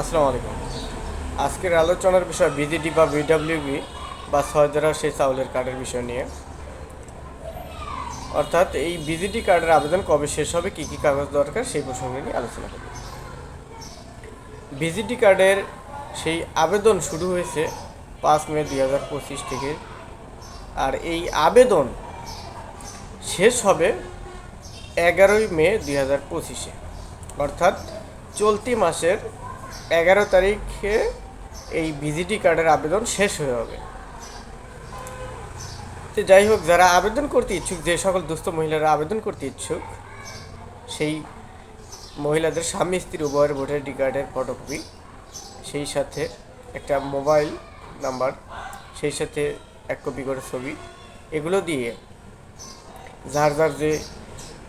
আসসালামু আলাইকুম। আজকের আলোচনার বিষয় বিজিডি বা বিডাব্লিউবি বা ধরা সেই চাউলের কার্ডের বিষয় নিয়ে। অর্থাৎ এই বিজিডি কার্ডের আবেদন কবে শেষ হবে, কী কী কাগজ দরকার, সেই প্রসঙ্গে নিয়ে আলোচনা করব। বিজিডি কার্ডের সেই আবেদন শুরু হয়েছে পাঁচ মে দুই হাজার পঁচিশ থেকে। আর এই আবেদন শেষ হবে এগারোই মে দুই হাজার পঁচিশে। অর্থাৎ চলতি মাসের এগারো তারিখে এই ভিজিটি কার্ডের আবেদন শেষ হয়ে হবে। তো যাই হোক, যারা আবেদন করতে ইচ্ছুক, যে সকল দুস্থ মহিলারা আবেদন করতে ইচ্ছুক, সেই মহিলাদের স্বামী, স্ত্রী, উভয়ের ভোটার আইডি কার্ডের ফটোকপি, সেই সাথে একটা মোবাইল নাম্বার, সেই সাথে এক কপি করে ছবি, এগুলো দিয়ে যার যার যে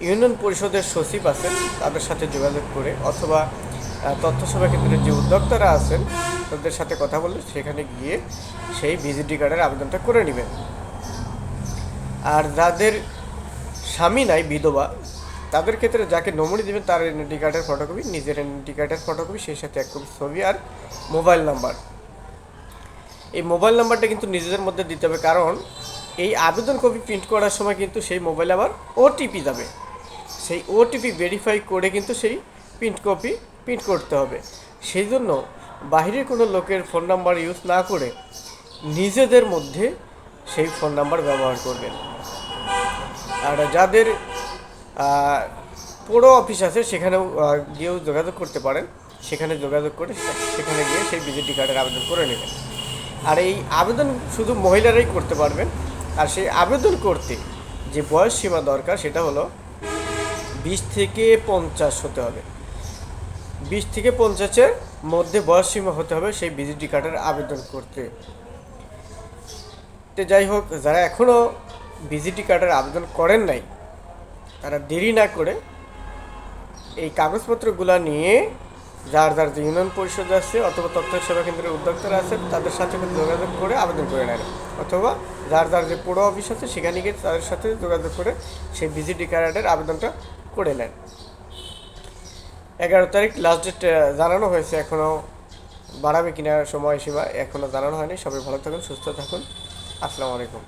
ইউনিয়ন পরিষদের সচিব আছেন, তাদের সাথে যোগাযোগ করে অথবা তথ্য সেবা কেন্দ্রের যে উদ্যোক্তারা আছেন, তাদের সাথে কথা বলে সেখানে গিয়ে সেই ভিজিটি কার্ডের আবেদনটা করে নেবেন। আর যাদের স্বামী নাই, বিধবা, তাদের ক্ষেত্রে যাকে নমুনি দেবেন, তার এনআইডি কার্ডের ফটোকপি নিজের এনআইডি কার্ডের ফটোকপি সেই সাথে এক কপি ছবি আর মোবাইল নাম্বার এই মোবাইল নাম্বারটা কিন্তু নিজেদের মধ্যে দিতে হবে, কারণ এই আবেদন কপি প্রিন্ট করার সময় কিন্তু সেই মোবাইলে আবার ওটিপি যাবে। সেই ওটিপি ভেরিফাই করে কিন্তু সেই প্রিন্ট কপি প্রিন্ট করতে হবে। সেই জন্য বাহিরের কোনো লোকের ফোন নাম্বার ইউজ না করে নিজেদের মধ্যে সেই ফোন নাম্বার ব্যবহার করবেন। আর যাদের পুরো অফিস আছে, সেখানেও গিয়েও যোগাযোগ করতে পারেন। সেখানে যোগাযোগ করে সেখানে গিয়ে সেই বিজেটি কার্ডের আবেদন করে নেবেন। আর এই আবেদন শুধু মহিলারাই করতে পারবেন। আর সেই আবেদন করতে যে বয়স সীমা দরকার, সেটা হলো বিশ থেকে পঞ্চাশ হতে হবে। বিশ থেকে পঞ্চাশের মধ্যে বয়স সীমা হতে হবে সেই বিজিটি কার্ডের আবেদন করতে। তো যাই হোক, যারা এখনও বিজিটি কার্ডের আবেদন করেন নাই, তারা দেরি না করে এই কাগজপত্রগুলো নিয়ে যার যার যে ইউনিয়ন পরিষদ আছে অথবা তথ্য সেবা কেন্দ্রের উদ্যোক্তারা আছে, তাদের সাথে যোগাযোগ করে আবেদন করে নেন। অথবা যার যার যে পুরো অফিস আছে, সেখানে গিয়ে তাদের সাথে যোগাযোগ করে সেই ভিজিটি কার্ডের আবেদনটা করে নেন। এগারো তারিখ লাস্ট ডেট জানানো হয়েছে এখনও। বাড়াবে কিনা সময়সীমা এখনও জানানো হয়নি। সবাই ভালো থাকুন, সুস্থ থাকুন। আসসালামু আলাইকুম।